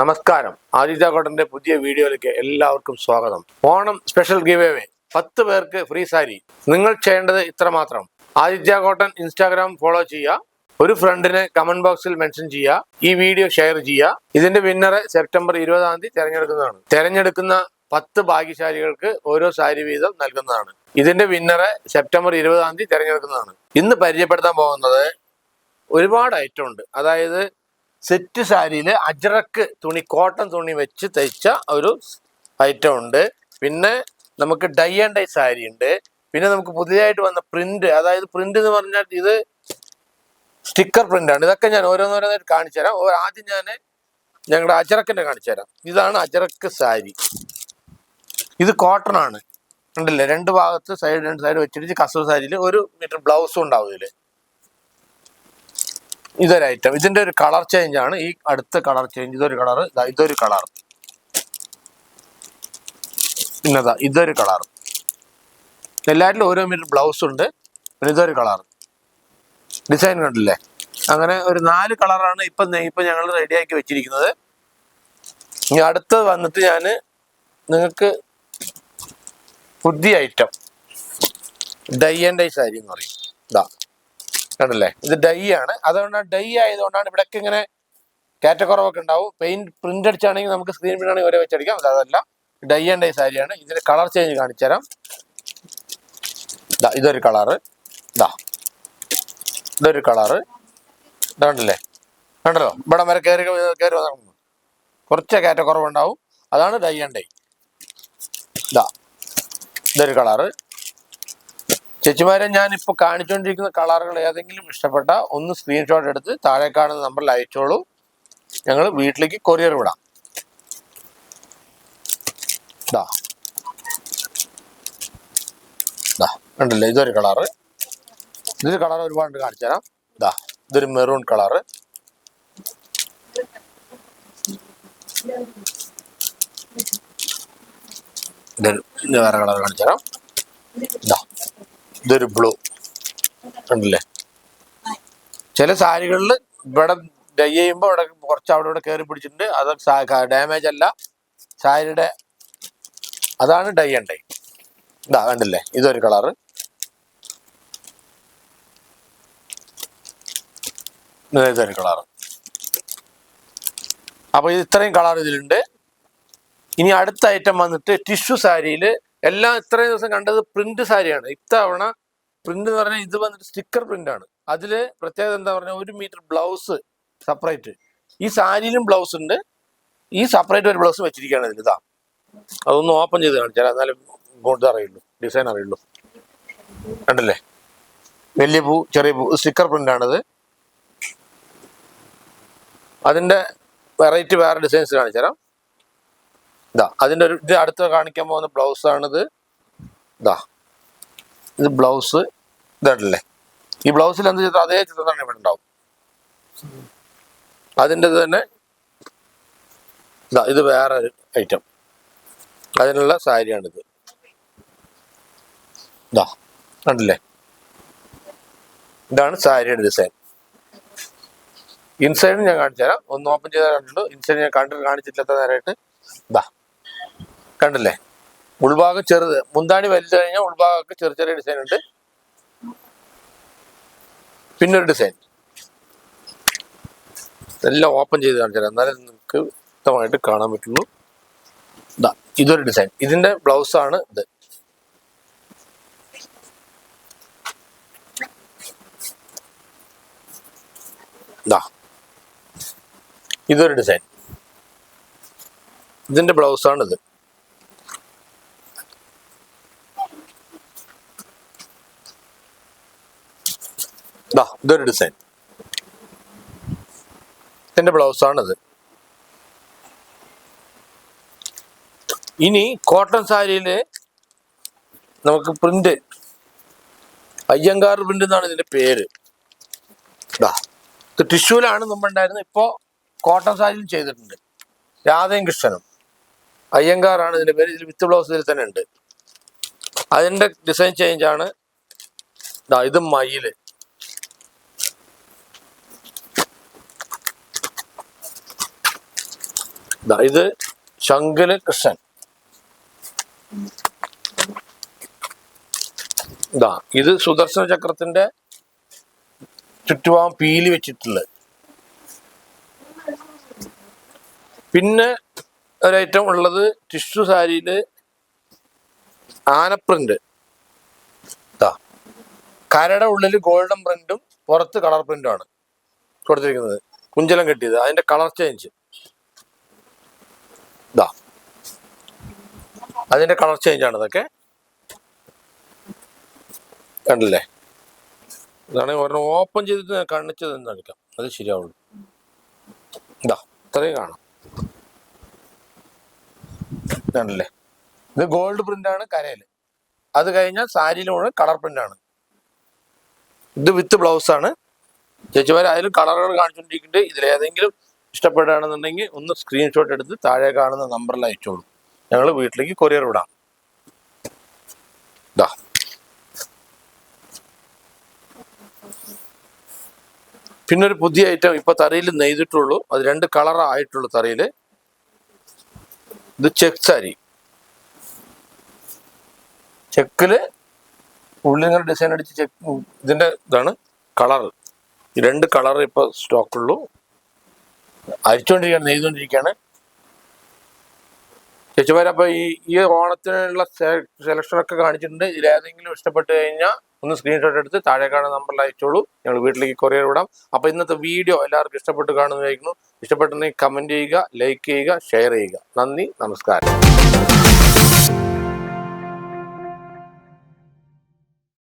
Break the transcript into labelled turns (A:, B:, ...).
A: നമസ്കാരം. ആദിത്യ കോട്ടന്റെ പുതിയ വീഡിയോയിലേക്ക് എല്ലാവർക്കും സ്വാഗതം. ഓണം സ്പെഷ്യൽ ഗിവ് എവേ പത്ത് പേർക്ക് ഫ്രീ സാരി നിങ്ങൾ ചെയ്യേണ്ടത് ഇത്ര മാത്രം ആദിത്യ കോട്ടൺ ഇൻസ്റ്റാഗ്രാം ഫോളോ ചെയ്യുക. ഒരു ഫ്രണ്ടിനെ കമന്റ് ബോക്സിൽ മെൻഷൻ ചെയ്യുക. ഈ വീഡിയോ ഷെയർ ചെയ്യുക. ഇതിന്റെ വിന്നറെ സെപ്റ്റംബർ ഇരുപതാം തീയതി തിരഞ്ഞെടുക്കുന്നതാണ്. തിരഞ്ഞെടുക്കുന്ന പത്ത് ഭാഗ്യശാലികൾക്ക് ഓരോ സാരി വീതം നൽകുന്നതാണ്. ഇതിന്റെ വിന്നറെ സെപ്റ്റംബർ ഇരുപതാം തീയതി തിരഞ്ഞെടുക്കുന്നതാണ്. ഇന്ന് പരിചയപ്പെടുത്താൻ പോകുന്നത് ഒരുപാട് ഐറ്റം ഉണ്ട്. അതായത് സെറ്റ് സാരിയിൽ അജറക്ക് തുണി കോട്ടൺ തുണി വെച്ച് തയ്ച്ച ഒരു ഐറ്റം ഉണ്ട്. പിന്നെ നമുക്ക് ഡൈ ആൻഡ് ഡൈ സാരി ഉണ്ട്. പിന്നെ നമുക്ക് പുതിയതായിട്ട് വന്ന പ്രിന്റ് അതായത് പ്രിന്റ് എന്ന് പറഞ്ഞാൽ ഇത് സ്റ്റിക്കർ പ്രിന്റ് ആണ്. ഇതൊക്കെ ഞാൻ ഓരോന്നോരോന്നായിട്ട് കാണിച്ചു തരാം. ഓ- ആദ്യം ഞാൻ ഞങ്ങളുടെ അജറക്കിന്റെ കാണിച്ചു തരാം. ഇതാണ് അജറക്ക് സാരി. ഇത് കോട്ടൺ ആണ്. ഉണ്ടല്ലേ രണ്ട് ഭാഗത്ത് സൈഡ് രണ്ട് സൈഡ് വെച്ചിട്ട് കസവ് സാരിയിൽ ഒരു മീറ്റർ ബ്ലൗസും ഉണ്ടാവും ഇതിൽ. ഇതൊരു ഐറ്റം ഇതിന്റെ ഒരു കളർ ചേഞ്ച് ആണ്. ഈ അടുത്ത കളർ ചേഞ്ച് ഇതൊരു കളർ ഇതൊരു കളർ പിന്നെതാ ഇതൊരു കളർ എല്ലാറ്റിലും ഓരോ മീറ്റർ ബ്ലൗസ് ഉണ്ട് പിന്നെ ഇതൊരു കളർ ഡിസൈൻ കണ്ടില്ലേ? അങ്ങനെ ഒരു നാല് കളറാണ് ഇപ്പം ഇപ്പൊ ഞങ്ങൾ റെഡിയാക്കി വെച്ചിരിക്കുന്നത്. ഇനി അടുത്ത് വന്നിട്ട് ഞാൻ നിങ്ങൾക്ക് പുതിയ item dye and dye sari എന്ന് പറയും. ഇതാ. കണ്ടല്ലേ? ഇത് ഡൈ ആണ്. അതുകൊണ്ടാണ് ഡൈ ആയതുകൊണ്ടാണ് ഇവിടെ ഇങ്ങനെ കാറ്റക്കുറവൊക്കെ ഉണ്ടാവും. പെയിന്റ് പ്രിന്റ് അടിച്ചാണെങ്കിൽ നമുക്ക് സ്ക്രീൻ പ്രിന്റ് ആണെങ്കിൽ ഒരേ വെച്ചടിക്കാം. അത് അതല്ല ഡൈ ആൻഡ് ഡൈ സാരിയാണ്. ഇതിന്റെ കളർ ചേഞ്ച് കാണിച്ചു തരാം. ഇതൊരു കളറ് ഇതാ ഇതൊരു കളറ് ഇതാണ്ടല്ലേ കണ്ടല്ലോ? ഇവിടെ വരെ കയറി കയറി വന്നു കുറച്ച് കാറ്റക്കുറവുണ്ടാവും അതാണ് ഡൈ ആൻഡ് ഡൈ ഇതാ ഇതൊരു കളറ് ചേച്ചിമാരെ ഇപ്പൊ കാണിച്ചുകൊണ്ടിരിക്കുന്ന കളറുകൾ ഏതെങ്കിലും ഇഷ്ടപ്പെട്ട ഒന്ന് സ്ക്രീൻഷോട്ട് എടുത്ത് താഴെ കാണുന്ന നമ്പറിൽ അയച്ചോളൂ. ഞങ്ങൾ വീട്ടിലേക്ക് കൊറിയർ വിടാം. ഉണ്ടല്ലേ ഇതൊരു കളറ്. ഇതൊരു കളർ ഒരുപാട് കാണിച്ചു തരാം. ഇതാ ഇതൊരു മെറൂൺ കളറ്. ഇത് വേറെ കളർ കാണിച്ചു തരാം. ദാ. ഇതൊരു ബ്ലൂ ഉണ്ടല്ലേ ചില സാരികളിൽ ഇവിടെ ഡൈ ചെയ്യുമ്പോൾ അവിടെ കുറച്ച് അവിടെ ഇവിടെ കയറി പിടിച്ചിട്ടുണ്ട്. അത് ഡാമേജ് അല്ല. സാരിയുടെ അതാണ് ഡൈ ആൻഡ് ഡൈ ഇതാ കണ്ടില്ലേ? ഇതൊരു കളറ് ഇതൊരു കളറ് അപ്പൊ ഇത് ഇത്രയും കളർ ഇതിലുണ്ട്. ഇനി അടുത്ത ഐറ്റം വന്നിട്ട് ടിഷ്യൂ സാരിയിൽ എല്ലാം ഇത്രയും ദിവസം കണ്ടത് പ്രിന്റ് സാരിയാണ്. ഇത്തവണ പ്രിന്റ് എന്ന് പറഞ്ഞാൽ ഇത് വന്നിട്ട് സ്റ്റിക്കർ പ്രിന്റ് ആണ്. അതിൽ പ്രത്യേകത എന്താ പറഞ്ഞാൽ ഒരു മീറ്റർ ബ്ലൗസ് സെപ്പറേറ്റ് ഈ സാരിയിലും ബ്ലൗസ് ഉണ്ട്. ഈ സെപ്പറേറ്റ് ഒരു ബ്ലൗസ് വെച്ചിരിക്കുകയാണ് ഇതിൽ ഇതാ. അതൊന്ന് ഓപ്പൺ ചെയ്ത് കാണിച്ചാൽ എന്നാലും അറിയുള്ളൂ. ഡിസൈൻ അറിയുള്ളൂ. കണ്ടല്ലേ? വലിയ പൂ ചെറിയ പൂ സ്റ്റിക്കർ പ്രിന്റ് ആണിത്. അതിന്റെ വെറൈറ്റി വേറെ ഡിസൈൻസ് കാണിച്ചുതരാം. ഇതാ അതിന്റെ ഒരു ഇത് അടുത്ത് കാണിക്കാൻ പോകുന്ന ആണിത്. ഇതാ ഇത് ബ്ലൗസ് ഇതല്ലേ? ഈ ബ്ലൗസിൽ എന്ത് ചിത്രം അതേ ചിത്രം തന്നെ ഇവിടെ ഉണ്ടാവും. അതിന്റെ തന്നെ ഇതാ ഇത് വേറെ ഒരു ഐറ്റം അതിനുള്ള സാരിയാണിത്. ഇതാ കണ്ടില്ലേ? ഇതാണ് സാരിയുടെ ഡിസൈൻ ഇൻസൈഡ് ഞാൻ കാണിച്ചു തരാം ഒന്ന് ഓപ്പൺ ചെയ്താൽ കണ്ടുള്ളൂ ഇൻസൈഡ് ഞാൻ കണ്ടിട്ട് കാണിച്ചിട്ടില്ലാത്ത നേരമായിട്ട് ഇതാ കണ്ടില്ലേ? ഉൾഭാഗം ചെറുത്. മുന്താണി വലിച്ചു കഴിഞ്ഞാൽ ഉൾഭാഗമൊക്കെ ചെറിയ ചെറിയ ഡിസൈൻ ഉണ്ട്. പിന്നെ ഒരു ഡിസൈൻ എല്ലാം ഓപ്പൺ ചെയ്ത് കാണിച്ചു തരാം എന്നാലും നിങ്ങൾക്ക് വ്യക്തമായിട്ട് കാണാൻ പറ്റുള്ളൂ. ഇതാ ഇതൊരു ഡിസൈൻ ഇതിന്റെ ബ്ലൗസ് ആണ് ഇത്. ഇതാ ഇതൊരു ഡിസൈൻ ഇതിന്റെ ബ്ലൗസ് ആണ് ഇത്. ഇതൊരു ഡിസൈൻ ഇതിന്റെ ബ്ലൗസ് ആണിത്. ഇനി കോട്ടൺ സാരിയിൽ നമുക്ക് പ്രിന്റ് അയ്യങ്കാർ പ്രിന്റ് എന്നാണ് ഇതിന്റെ പേര്. ദാ ഇത് ടിഷ്യൂലാണ് ഉണ്ടായിരുന്നത് ഇപ്പോ കോട്ടൺ സാരിയിൽ ചെയ്തിട്ടുണ്ട്. രാധയും കൃഷ്ണനും. അയ്യങ്കാറാണ് ഇതിന്റെ പേര്. ഇതിൽ വിത്ത് ബ്ലൗസ് ഇതിൽ തന്നെ ഉണ്ട്. അതിന്റെ ഡിസൈൻ ചേഞ്ചാണ് ഇത് മയിൽ ഇത് ശങ്കൽ കൃഷ്ണൻ. ഇതാ ഇത് സുദർശന ചക്രത്തിന്റെ ചുറ്റുപാം പീലി വെച്ചിട്ടുള്ളത്. പിന്നെ ഒരൈറ്റം ഉള്ളത് ടിഷ്യൂ സാരിയിൽ ആനപ്രിന്റ്. ഇതാ കരയുടെ ഉള്ളിൽ ഗോൾഡൻ പ്രിന്റും പുറത്ത് കളർ പ്രിന്റും ആണ് കൊടുത്തിരിക്കുന്നത്. കുഞ്ചലം കെട്ടിയത്. അതിന്റെ കളർ ചേഞ്ച്. അതിന്റെ കളർ ചേഞ്ച് ആണ് ഇതൊക്കെ. കണ്ടില്ലേ? ഇതാണ് ഒരെണ്ണം ഓപ്പൺ ചെയ്തിട്ട് കാണിച്ചത് എന്ന് കാണിക്കാം അത് ശരിയാവുള്ളൂ. ഇതാ ഇത്രയും കാണാം. കണ്ടില്ലേ? ഇത് ഗോൾഡ് പ്രിന്റ് ആണ് കരയിൽ അത് കഴിഞ്ഞാൽ സാരിയിൽ മുഴുവൻ കളർ പ്രിന്റ് ആണ്. ഇത് വിത്ത് ബ്ലൗസ് ആണ്. ചേച്ചിമാർ അതിലും കളറുകൾ കാണിച്ചുകൊണ്ടിരിക്കുന്നുണ്ട് ഇതിലേതെങ്കിലും ഇഷ്ടപ്പെടുകയാണെന്നുണ്ടെങ്കിൽ ഒന്ന് സ്ക്രീൻഷോട്ട് എടുത്ത് താഴെ കാണുന്ന നമ്പറിൽ അയച്ചോളൂ. ഞങ്ങൾ വീട്ടിലേക്ക് കൊറിയർ വിടാം. ഇതാ പിന്നെ ഒരു പുതിയ ഐറ്റം ഇപ്പൊ തറയിൽ നെയ്തിട്ടുള്ളൂ. അത് രണ്ട് കളർ ആയിട്ടുള്ളൂ തറയിൽ ഇത് ചെക്ക് സാരി. ചെക്കിൽ ഉള്ളിങ്ങനെ ഡിസൈൻ അടിച്ച് ചെക്ക് ഇതിന്റെ ഇതാണ് കളർ ഈ രണ്ട് കളർ ഇപ്പൊ സ്റ്റോക്കുള്ളൂ അരിച്ചുകൊണ്ടിരിക്കുകയാണ് നെയ്തുകൊണ്ടിരിക്കുകയാണ് ചേച്ചിമാരെ അപ്പൊ ഈ ഈ ഓണത്തിനുള്ള സെലക്ഷൻ ഒക്കെ കാണിച്ചിട്ടുണ്ട്. ഇതിലേതെങ്കിലും ഇഷ്ടപ്പെട്ട് കഴിഞ്ഞാൽ ഒന്ന് സ്ക്രീൻഷോട്ട് എടുത്ത് താഴെ കാണുന്ന നമ്പറിൽ അയച്ചോളൂ. ഞങ്ങൾ വീട്ടിലേക്ക് കൊറിയർ വിടാം. അപ്പൊ ഇന്നത്തെ വീഡിയോ എല്ലാവർക്കും ഇഷ്ടപ്പെട്ട് കാണുന്നതായിരിക്കുന്നു ഇഷ്ടപ്പെട്ടുണ്ടെങ്കിൽ കമന്റ് ചെയ്യുക ലൈക്ക് ചെയ്യുക ഷെയർ ചെയ്യുക. നന്ദി നമസ്കാരം.